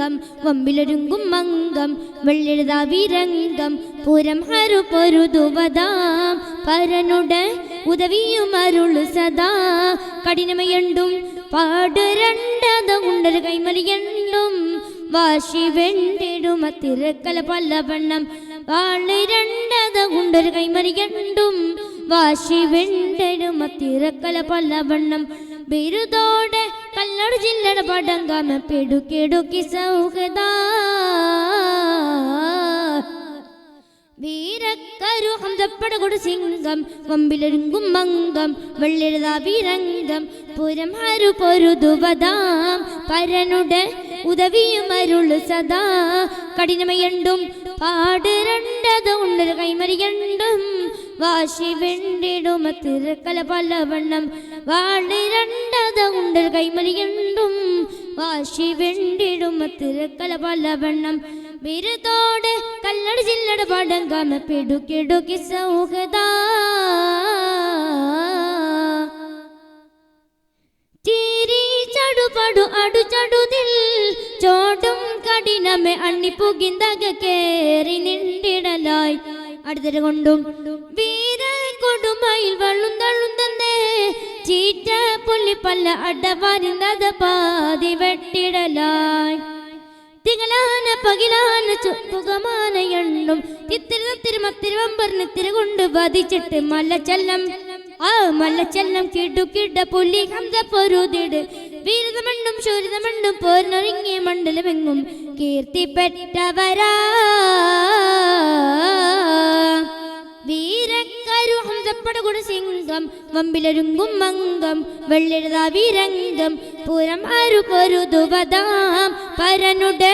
മംഗം വമ്പിലൊരുങ്കും മംഗം വെള്ളെഴുതാ വിരംഗം പുരം ഹരു പൊരുതുവതാം പരനുട ഉദവിയും അരുളു സദാ. കഠിനമയണ്ടും പാട് രണ്ടത ഉണ്ടൊരു കൈമലിയണ്ടും വാശി വെണ്ടിടുമ തിരക്കല പല്ലവണ്ണം വാളി രണ്ടത ഉണ്ടൊരു കൈമലിയണ്ടും വാശി വെണ്ടിടുമ തിരക്കല പല്ലവണ്ണം ബിരുദോടെ കല്ലട ജില്ലട പടങ്കാമ പെടുക്കെടുക്കി സൗഹൃദാ. വീരക്കരു ഹംസപ്പടകൊടു സിംഗം കൊമ്പിലൊരുങ്കും മംഗം വെള്ളെഴുതാ വീരംഗം പുരം ഹരു പൊരുതുവതാം. പരനുടെ ഉദവിയും അരുൾ സദാ. കഠിനമയണ്ടും പാട് രണ്ടത് ഉണ്ടൊരു വാശി വെണ്ടിടും തിരക്കല പലവണ്ണം. വാളി രണ്ടത് ഉണ്ടൊരു കൈമറിയണ്ടും വാശി വെണ്ടിടും തിരക്കല പലവണ്ണം. ബിരുദോടെ കല്ലട ജില്ലട പടങ്കാമ പിടുക്കിടുക്കി സൗഹൃദ. അടു ചടുതിൽ ചോടും കഠിനമെ അണ്ണിപ്പുകിന്തക കേറി നിണ്ടിടലായി. അടുത്തര ചീറ്റ വെട്ടിടലായി. വധിച്ചിട്ട് മല്ലച്ചെല്ലം. ആ മല്ലച്ചെല്ലം കിടു കിട പുലി ഹംസ പൊരുതിട്. വീരതമണ്ടും ശൂരിതമണ്ടും പോരിനൊരുങ്ങിയ മണ്ഡലമെങ്ങും കീർത്തിപ്പെട്ടവരാ. ഹംസപ്പടകുട സിംഗം വമ്പിലൊരുങ്കും മംഗം വെള്ളെഴുതാ വീരംഗം പുരം അരു പൊരുതുവതാം പരനുടെ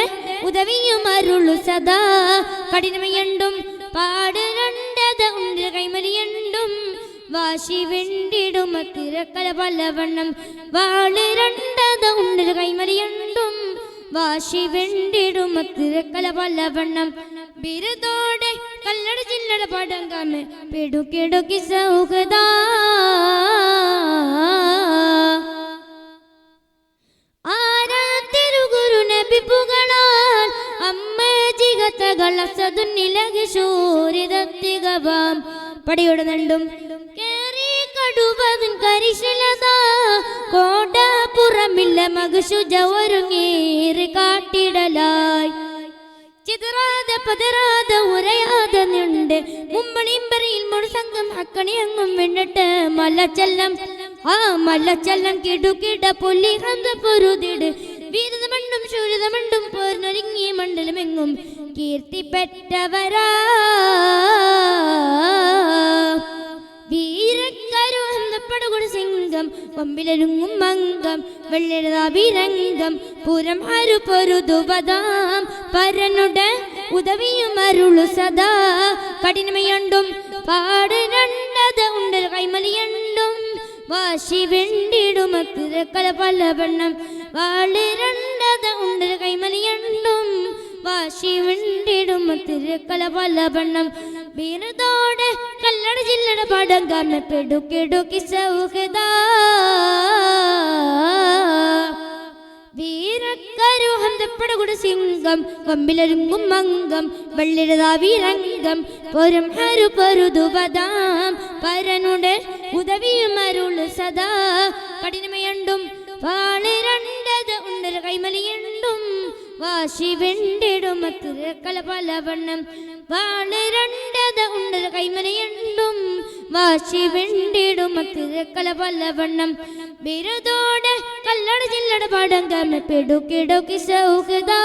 ഉദവിയും അരുളു സദാ. കഠിനമയണ്ടും പാട് ഉണ്ടിൽ ഉണ്ട് കൈമലിയണ്ടും വാശി വെണ്ടിടും തിരക്കല പലവണ്ണം വാൾ ഉണ്ടിൽ ഉണ്ട് കൈമലിയണ്ടും. വാശി വെണ്ടിടും തിരക്കല പല്ലവണ്ണം ബിരുദോടെ കല്ലട ചില്ലട പടങ്കാമെ പെടുക്കിടുക്കി സൗഹൃദ. ആരാ തിരുഗുരു പുറമില്ല മകശുജ കാട്ടിടലായി. ചിതറാതെ പതറാതെ ഉരയാതെ അക്കണി അങ്ങും ആ കിടുകിട മണ്ഡലമെങ്ങും കീർത്തിപ്പെട്ടവരാ. സിംഗം അംഗം വീരംഗം പുരം അരുപൊരുതുപതാം പരനുട ഉദവിയും അരുളു സദാ. കഠിനമയുണ്ടും പാട് രണ്ടത് ഉണ്ട് കൈമലിയണ്ടും. വാശി വെണ്ടിടും അക്കിരക്കല പലവണ്ണം വാളി രണ്ടത് ഉണ്ട് കൈമലിയണ്ടും. വാശി വെണ്ടിടും തിരക്കല പലവണ്ണം വീരതോടെ കല്ലട ജില്ലട പടം കാമ പെടുക്കിടുക്കി സൗഹൃദാ. വീരക്കരുഹം തെപ്പടകുട സിംഗം വമ്പിലൊരുങ്ങും മംഗം വെള്ളിരുതാ വീരംഗം പൊരും ഹരു പൊരുതുപതാം പരനുടെ ഉദവിയും അരുൾ സദാ. കഠിനമയണ്ടും പാളി ഉണ്ടൊരു കൈമലിയുണ്ടും വാശി വെണ്ടിടും തിരക്കല പല വണ്ണം രണ്ടത് ഉണ്ടൊരു കൈമലിയുണ്ടും വാശി വെണ്ടിടും തിരക്കല പലവണ്ണം. ബിരുദോടെ കല്ലട ജില്ലട പടം കമ്മ പെടുക്കിടുക്കി സൗഹൃദാ